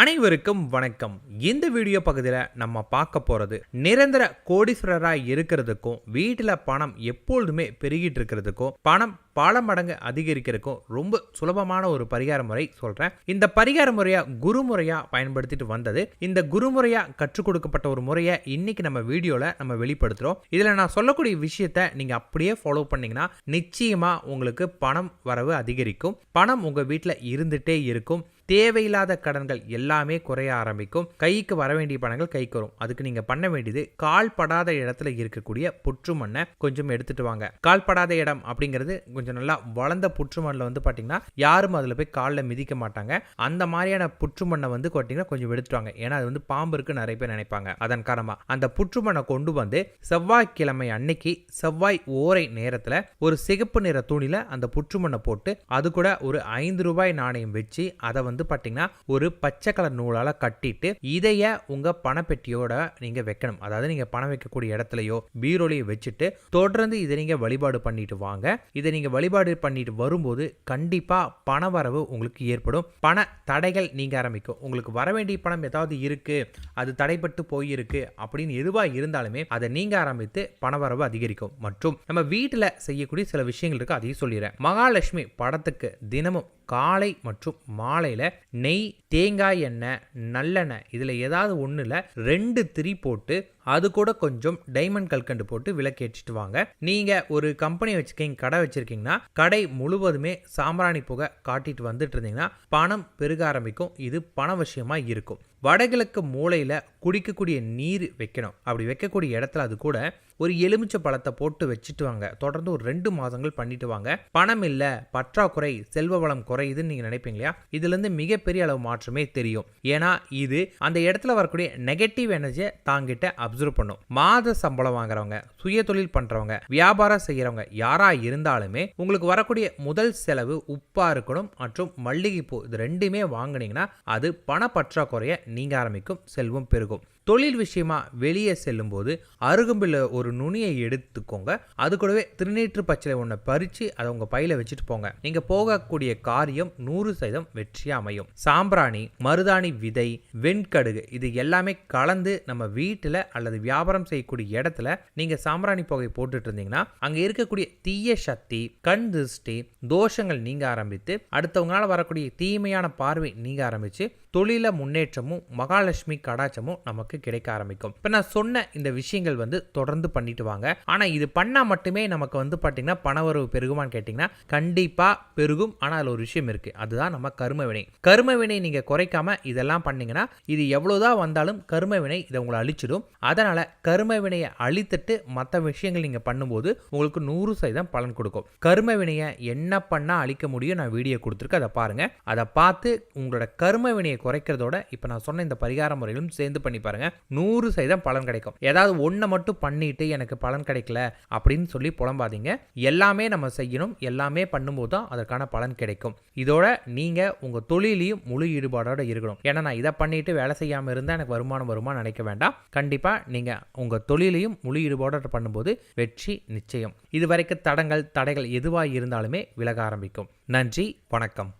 அனைவருக்கும் வணக்கம். இந்த வீடியோ பகுதியில் நம்ம பார்க்க போகிறது நிரந்தர கோடீஸ்வரராக இருக்கிறதுக்கும் வீட்டில் பணம் எப்பொழுதுமே பெருகிட்டு இருக்கிறதுக்கும் பணம் பல மடங்கு அதிகரிக்கிறதுக்கும் ரொம்ப சுலபமான ஒரு பரிகார முறை சொல்கிறேன் இந்த பரிகார முறையை குருமுறையாக பயன்படுத்திட்டு வந்தது. இந்த குருமுறையாக கற்றுக் கொடுக்கப்பட்ட ஒரு முறையை இன்னைக்கு நம்ம வீடியோவில் நம்ம வெளிப்படுத்துகிறோம் இதில் நான் சொல்லக்கூடிய விஷயத்தை நீங்கள் அப்படியே ஃபாலோ பண்ணீங்கன்னா நிச்சயமாக உங்களுக்கு பணம் வரவு அதிகரிக்கும். பணம் உங்கள் வீட்டில் இருந்துகிட்டே இருக்கும். தேவையில்லாத கடன்கள் எல்லாமே குறைய ஆரம்பிக்கும். கைக்கு வர வேண்டிய பணங்கள் கைக்கு வரும். அதுக்கு நீங்க பண்ண வேண்டியது கால் படாத இடத்துல இருக்கக்கூடிய புற்று மண்ணை கொஞ்சம் எடுத்துட்டு வாங்க. கால் படாத இடம் அப்படிங்கிறது கொஞ்சம் நல்லா வளர்ந்த புற்று மண்ணில் வந்து பார்த்தீங்கன்னா யாரும் அதில் போய் காலில் மிதிக்க மாட்டாங்க. அந்த மாதிரியான புற்று மண்ணை வந்து பார்த்தீங்கன்னா கொஞ்சம் எடுத்துட்டு வாங்க. ஏன்னா அது வந்து பாம்பு இருக்கு நிறைய பேர் நினைப்பாங்க. அதன் காரணமாக அந்த புற்று மண்ணை கொண்டு வந்து செவ்வாய்க்கிழமை அன்னைக்கு செவ்வாய் ஓரை நேரத்தில் ஒரு சிகப்பு நிற துணியில் அந்த புற்று மண்ணை போட்டு அது கூட ஒரு ஐந்து ரூபாய் நாணயம் வச்சு அதை வந்து பார்த்தீங்கன்னா ஒரு பச்சை கலர் நூலால் கட்டிட்டு இதைய உங்கள் பணப்பெட்டியோட நீங்கள் வைக்கணும். அதாவது நீங்கள் பணம் வைக்கக்கூடிய இடத்துலையோ பீரோலையோ வச்சுட்டு தொடர்ந்து இதை நீங்கள் வழிபாடு பண்ணிட்டு வாங்க. இதை நீங்கள் வழிபாடு பண்ணிட்டு வரும்போது கண்டிப்பாக பண வரவு உங்களுக்கு ஏற்படும். பண தடைகள் நீங்கள் ஆரம்பிக்கும். உங்களுக்கு வர வேண்டிய பணம் ஏதாவது இருக்கு அது தடைப்பட்டு போயிருக்கு அப்படின்னு எதுவாக இருந்தாலுமே அதை நீங்கள் ஆரம்பித்து பணவரவு அதிகரிக்கும். மற்றும் நம்ம வீட்டில் செய்யக்கூடிய சில விஷயங்கள் இருக்குது அதையும் சொல்லிடுறேன். மகாலட்சுமி படத்துக்கு தினமும் காலை மற்றும் மாலையில் நெய் தேங்காய் எண்ணெய் நல்லெண்ணெய் இதில் ஏதாவது ஒன்றில் ரெண்டு திரி போட்டு அது கூட கொஞ்சம் டைமண்ட் கல்கண்டு போட்டு விளக்கேற்றிட்டு வாங்க. நீங்கள் ஒரு கம்பெனி வச்சுருக்கீங்க கடை வச்சுருக்கீங்கன்னா கடை முழுவதுமே சாம்பிராணி புகை காட்டிட்டு வந்துட்டு இருந்தீங்கன்னா பணம் பெருக ஆரம்பிக்கும். இது பண விஷயமாக இருக்கும். வடகிழக்கு மூலையில் குடிக்கக்கூடிய நீர் வைக்கணும். அப்படி வைக்கக்கூடிய இடத்துல அது கூட ஒரு எலுமிச்சை பழத்தை போட்டு வச்சுட்டு வாங்க. தொடர்ந்து ஒரு ரெண்டு மாதங்கள் பண்ணிட்டு வாங்க. பணம் இல்லை பற்றாக்குறை செல்வ வளம் குறையுதுன்னு நீங்கள் நினைப்பீங்க இல்லையா இதுலேருந்து மிகப்பெரிய அளவு மாற்றமே தெரியும். ஏன்னா இது அந்த இடத்துல வரக்கூடிய நெகட்டிவ் எனர்ஜியை தாங்கிட்ட அப்சர்வ் பண்ணும். மாத சம்பளம் வாங்குறவங்க சுய தொழில் பண்ணுறவங்க வியாபாரம் செய்கிறவங்க யாராக இருந்தாலுமே உங்களுக்கு வரக்கூடிய முதல் செலவு உப்பாக இருக்கணும் மற்றும் மல்லிகைப்பூ இது ரெண்டுமே வாங்கினீங்கன்னா அது பண பற்றாக்குறையை நீங்க ஆரம்பிக்கும் செல்வம் பெருகும். தொழில் விஷயமா வெளியே செல்லும்போது அருகம்பில் ஒரு நுனியை எடுத்துக்கோங்க. அது கூடவே திருநீற்று பச்சிலை ஒன்றை பறித்து அதை உங்கள் பையில வச்சுட்டு போங்க. நீங்கள் போகக்கூடிய காரியம் நூறு சதம் வெற்றி அமையும். சாம்பிராணி மருதாணி விதை வெண்கடுகு இது எல்லாமே கலந்து நம்ம வீட்டில் அல்லது வியாபாரம் செய்யக்கூடிய இடத்துல நீங்கள் சாம்பிராணி புகை போட்டுட்டு இருந்தீங்கன்னா அங்கே இருக்கக்கூடிய தீய சக்தி கண் திருஷ்டி தோஷங்கள் நீங்க ஆரம்பித்து அடுத்தவங்களால் வரக்கூடிய தீமையான பார்வை நீங்க ஆரம்பித்து தொழில முன்னேற்றமும் மகாலட்சுமி கடாச்சமும் நமக்கு கிடைக்க ஆரம்பிக்கும். இப்போ நான் சொன்ன இந்த விஷயங்கள் வந்து தொடர்ந்து பண்ணிட்டு வாங்க. ஆனால் இது பண்ணால் மட்டுமே நமக்கு வந்து பார்த்தீங்கன்னா பணவரவு பெருகுமான்னு கேட்டிங்கன்னா கண்டிப்பாக பெருகும். ஆனால் அதில் ஒரு விஷயம் இருக்குது அதுதான் நம்ம கரும வினை. கரும வினை நீங்கள் குறைக்காமல் இதெல்லாம் பண்ணிங்கன்னா இது எவ்வளோதான் வந்தாலும் கரும வினை இதை உங்களை அழிச்சிடும். அதனால் கரும வினையை அழித்துட்டு மற்ற விஷயங்கள் நீங்கள் பண்ணும்போது உங்களுக்கு நூறு சதவீதம் பலன் கொடுக்கும். கரும வினையை என்ன பண்ணால் அழிக்க முடியும்? நான் வீடியோ கொடுத்துருக்கேன். அதை பாருங்கள் அதை பார்த்து உங்களோட கரும வினையை குறைக்கிறதோட இப்போ நான் சொன்ன இந்த பரிகார முறையிலும் சேர்ந்து பண்ணி பாருங்க. நூறு சதவீதம் பலன் கிடைக்கும். ஏதாவது ஒன்றை மட்டும் பண்ணிட்டு எனக்கு பலன் கிடைக்கல அப்படின்னு சொல்லி புலம்பாதீங்க. எல்லாமே நம்ம செய்யணும். எல்லாமே பண்ணும்போது தான் அதற்கான பலன் கிடைக்கும். இதோட நீங்க உங்க தொழிலையும் முழு ஈடுபாடோட இருக்கணும். ஏன்னா நான் இதை பண்ணிட்டு வேலை செய்யாமல் இருந்தால் எனக்கு வருமானம் வருமா நினைக்க வேண்டாம். கண்டிப்பா நீங்க உங்க தொழிலையும் முழு ஈடுபாடோட பண்ணும்போது வெற்றி நிச்சயம். இதுவரைக்கும் தடங்கள் தடைகள் எதுவாக இருந்தாலுமே விலக ஆரம்பிக்கும். நன்றி வணக்கம்.